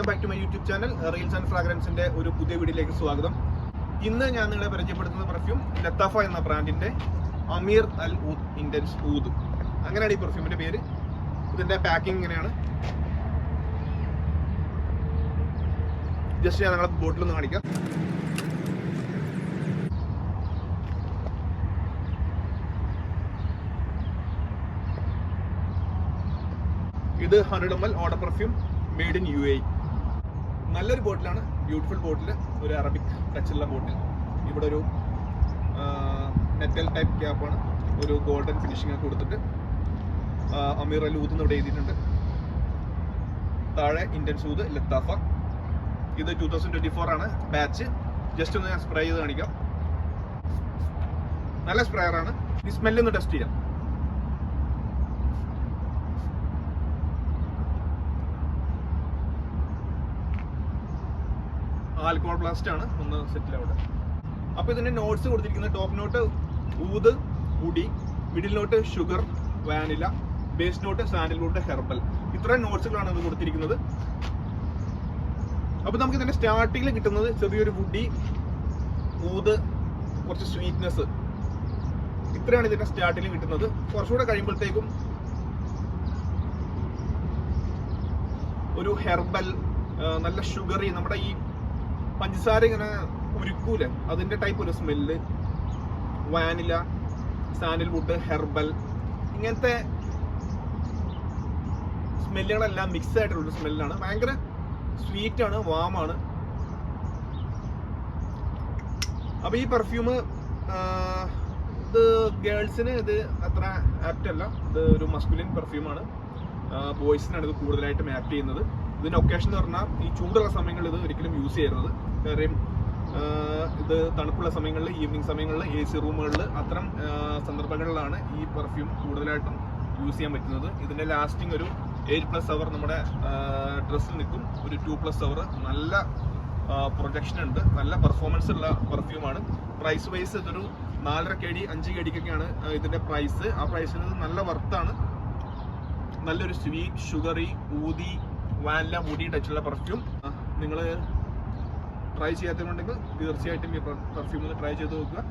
Welcome back to my YouTube channel reels and ഫ്രാഗ്രൻസിന്റെ ഒരു പുതിയ വീഡിയോയിലേക്ക് സ്വാഗതം. ഇന്ന് ഞാൻ നിങ്ങളെ പരിചയപ്പെടുത്തുന്ന പെർഫ്യൂം ലത്താഫ എന്ന ബ്രാൻഡിന്റെ അമീർ അൽ ഊദ് ഇന്റൻസ് ഊദ് അങ്ങനെയാണ് ഈ പെർഫ്യൂമിന്റെ പേര്. ഇതിന്റെ പാക്കിംഗ് ഇങ്ങനെയാണ്. ജസ്റ്റ് ഞാൻ നിങ്ങളെ ബോട്ടിൽ ഒന്ന് കാണിക്കാം. ഇത് hundred M L order perfume made in U A നല്ലൊരു ബോട്ടിലാണ്. ബ്യൂട്ടിഫുൾ ബോട്ടിൽ ഒരു അറബിക് ടച്ചുള്ള ബോട്ടിൽ ഇവിടെ ഒരു മെറ്റൽ ടൈപ്പ് ക്യാപ്പാണ് ഒരു ഗോൾഡൻ ഫിനിഷിംഗ് ഒക്കെ കൊടുത്തിട്ട് അമീർ അലൂദ് എന്ന് ഇവിടെ എഴുതിയിട്ടുണ്ട്. താഴെ ഇന്ത്യൻ സൂദ് ലത്താഫ ഇത് ടൂ തൗസൻഡ് ട്വന്റി ഫോർ ആണ്. ബാച്ച് ജസ്റ്റ് ഒന്ന് ഞാൻ സ്പ്രേ ചെയ്ത് കാണിക്കാം. നല്ല സ്പ്രേയറാണ് ഈ സ്മെല്ലൊന്ന് ടെസ്റ്റ് ചെയ്യാം. ആൽക്കോൾ ബ്ലാസ്റ്റ് ആണ് ഒന്ന് സെറ്റിൽ ആവട്ടെ അപ്പൊ ഇതിന്റെ നോട്ട്സ് കൊടുത്തിരിക്കുന്നത് top note ഊത് ഉടി middle note sugar vanilla base note sandalwood herbal ഇത്രയും നോട്ട്സുകളാണ് ഇത് കൊടുത്തിരിക്കുന്നത്. അപ്പോൾ നമുക്ക് ഇതിന്റെ സ്റ്റാർട്ടിങ്ങിൽ കിട്ടുന്നത് ചെറിയൊരു വുഡി ഊത് കുറച്ച് സ്വീറ്റ്നെസ് ഇത്രയാണ് ഇതിന്റെ സ്റ്റാർട്ടിങ്ങിൽ കിട്ടുന്നത്. കുറച്ചുകൂടെ കഴിയുമ്പോഴത്തേക്കും ഒരു ഹെർബൽ നല്ല ഷുഗറി നമ്മുടെ ഈ പഞ്ചസാര ഇങ്ങനെ ഉരുക്കൂല? അതിന്റെ ടൈപ്പ് ഒരു സ്മെല്ല് വാനില സാൻഡൽവുഡ് ഹെർബൽ ഇങ്ങനത്തെ സ്മെല്ലുകളെല്ലാം മിക്സ് ആയിട്ടുള്ള സ്മെല്ലാണ്. ഭയങ്കര സ്വീറ്റ് ആണ് വാം ആണ്. അപ്പൊ ഈ പെർഫ്യൂം ഇത് ഗേൾസിന് ഇത് അത്ര ആപ്റ്റ് അല്ല. ഇത് ഒരു മസ്കുലിൻ പെർഫ്യൂമാണ് ബോയ്സിനാണ് ഇത് കൂടുതലായിട്ടും ആപ്റ്റ് ചെയ്യുന്നത്. ഇതിന്റെ ഒക്കേഷൻ എന്ന് പറഞ്ഞാൽ ഈ ചൂടുള്ള സമയങ്ങളിൽ ഇത് ഒരിക്കലും യൂസ് ചെയ്യരുത്. കാര്യം ഇത് തണുപ്പുള്ള സമയങ്ങളിൽ ഈവനിങ് സമയങ്ങളിൽ എ സി റൂമുകളിൽ അത്തരം സന്ദർഭങ്ങളിലാണ് ഈ പെർഫ്യൂം കൂടുതലായിട്ടും യൂസ് ചെയ്യാൻ പറ്റുന്നത്. ഇതിന്റെ ലാസ്റ്റിംഗ് ഒരു എയ്റ്റ് പ്ലസ് അവർ നമ്മുടെ ഡ്രസ്സിൽ നിൽക്കും. ഒരു ടു പ്ലസ് അവർ നല്ല പ്രൊജക്ഷൻ ഉണ്ട്. നല്ല പെർഫോമൻസ് ഉള്ള പെർഫ്യൂമാണ് പ്രൈസ് വൈസ് ഇതൊരു നാലര കെ ഡി അഞ്ച് കെ ഡിക്കൊക്കെയാണ് ഇതിന്റെ പ്രൈസ് ആ പ്രൈസിന് നല്ല വർത്താണ് നല്ലൊരു സ്വീറ്റ് ഷുഗറി ഊതി വാനില മുടി ടച്ചുള്ള പെർഫ്യൂം നിങ്ങൾ ട്രൈ ചെയ്യാത്തതുണ്ടെങ്കിൽ തീർച്ചയായിട്ടും ഈ പെർഫ്യൂം ഒന്ന് ട്രൈ ചെയ്ത് നോക്കുക.